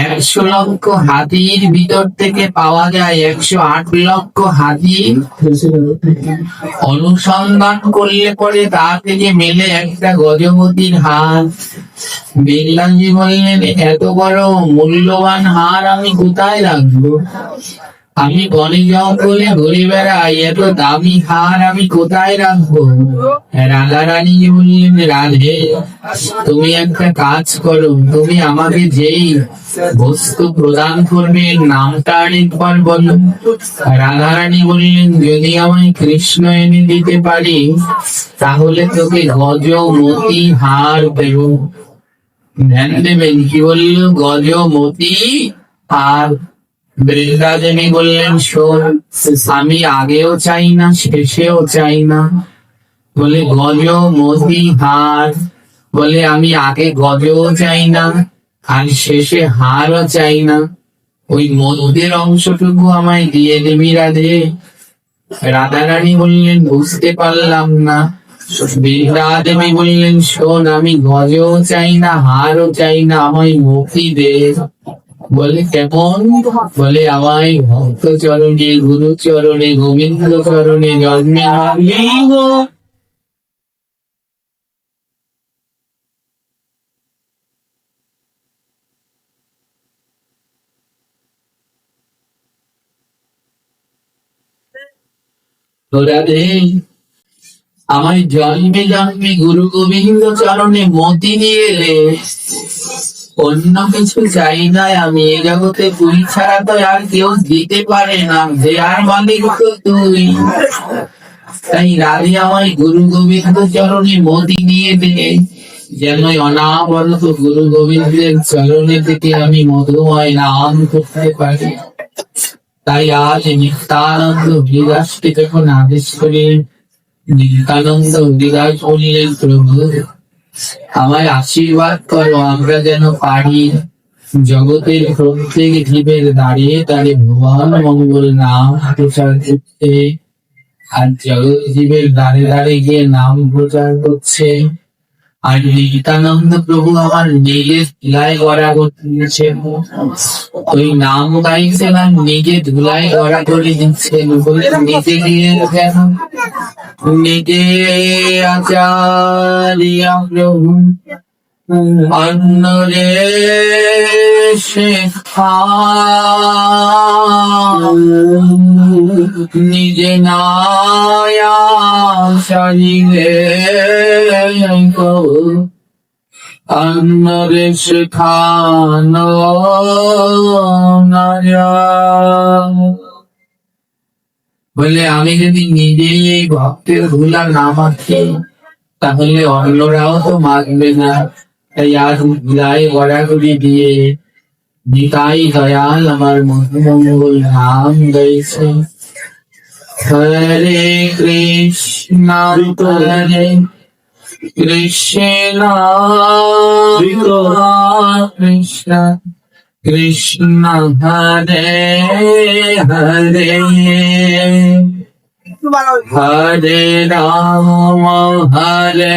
একশো লক্ষ হাতির ভিতর থেকে পাওয়া যায় একশো আট লক্ষ হাতি অনুসন্ধান করলে পরে তা থেকে মেলে একটা গজপতির হার বিল্লাজি বললেন, এত বড় মূল্যবান হার আমি কোথায় রাখব? আমি বনে জঙ্গলে ঘুরে বেড়াই এত দামি হার, আমি কোথায় রাখব রাধা রানী বললেন, রাধে, তুমি একটা কাজ করো, তুমি আমাকে যেই বস্তু প্রদান করবে নামটা আরেকবার বলো। রাধা রানী বললেন, যদি আমায় কৃষ্ণ এনে দিতে পারি, তাহলে তোকে গজ মতি হার দেব। ধ্যান দেবেন, কি বলল? গজ মতি আর বৃন্দাদেবী বললেন, শোন আমি আগেও চাই না, শেষেও চাই না। বলে, গজ মতি হার। বলে, আমি আগে গজও চাই না, আর শেষে হারও চাই না। ওই মধ্যের অংশটুকু আমায় দিয়ে দেবী রাধে। রাধারানী বললেন, বুঝতে পারলাম না। বৃন্দা দেবী বললেন, শোন, আমি গজও চাই না, হারও চাই না, আমায় মুক্তি দে। বলে কেমন? বলে আমায় ভক্ত চরণে গুরু চরণে গোবিন্দ চরণে জন্মে আমায় জন্মে জন্মে গুরু গোবিন্দ চরণে মতি নিয়ে অন্য কিছু চাই না আমি। এ জগতে তুই ছাড়া তো আর কেউ দিতে পারে না। যে আর মালিক তো তুই। তাই রাধে আমায় গুরু গোবিন্দ চরণে মতি দিয়ে দে। যেন অনাবরত গুরু গোবিন্দের চরণে থেকে আমি মধুময় নাম করতে পারি। তাই আজ নিত্যানন্দ হরিদাসকে যখন আদেশ করে নিত্যানন্দ হরিদাস বললেন, প্রভু আমায় আশীর্বাদ করো, আমরা যেন পারি। জগতের প্রত্যেক জীবের দাঁড়িয়ে দাঁড়িয়ে ভগবান মঙ্গল নাম প্রচার করছে আর জগৎ জীবের দাঁড়িয়ে দাঁড়িয়ে গিয়ে নাম প্রচার করছে। আর নিত্যানন্দ প্রভু আমার নিজের ধুলাই গড়া করতেছেন ওই নাম গাইছে না নিজে ধুলাই গড়া করে দিচ্ছেন বলে নিজে কেন নিজে আচারিয়া প্রভু। অন্য রে নিজে বলে আমি যদি নিজেই এই ভক্তের ভুলা না মাখি, তাহলে অন্যরাও তো মাখবে না। তাই আর ভুলাই গড়াগড়ি দিয়ে নিতাই দয়াল আমার মধুমঙ্গল নাম গাইছে হরে কৃষ্ণ হরে কৃষ্ণ কৃষ্ণ কৃষ্ণ হরে হরে হরে রাম হরে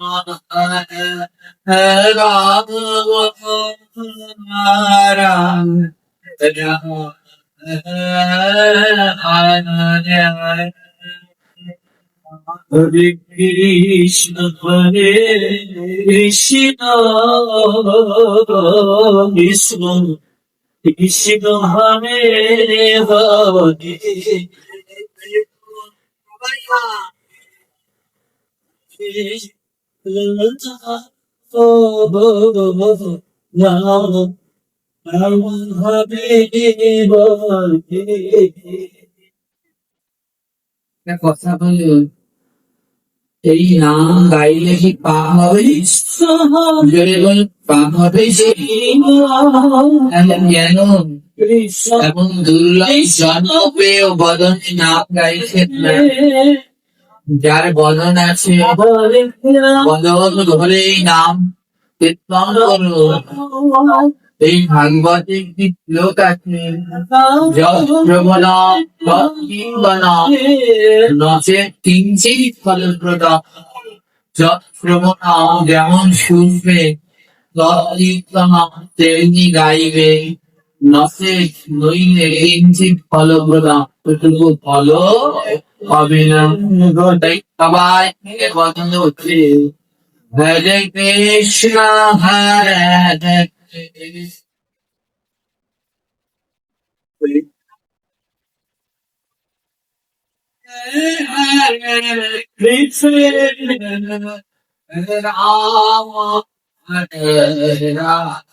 Hare Krishna, Krishna, Krishna Hare Hare ও রাম রাম হরে হরে একটা কথা বলুন এই নাম গাইলে কি পাপ হবে? জোরে বলুন পাপ হবে এমন কেন? এমন দুর্লভ জন্ম পেয়েও বদনে নাম গাইছেন না। যার বদন আছে ধরে এই নাম এই একটি লোক আছে যেমন শুনবে তেমনি গাইবে। নচে নইলে কিঞ্চিত ফলপ্রদা। ফল হরে কৃষ্ণ হরে Krishna Rama, Hare Rama.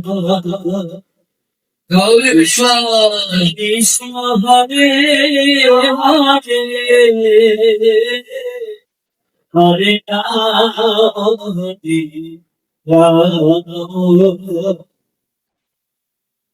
Ram Ram Hare Hare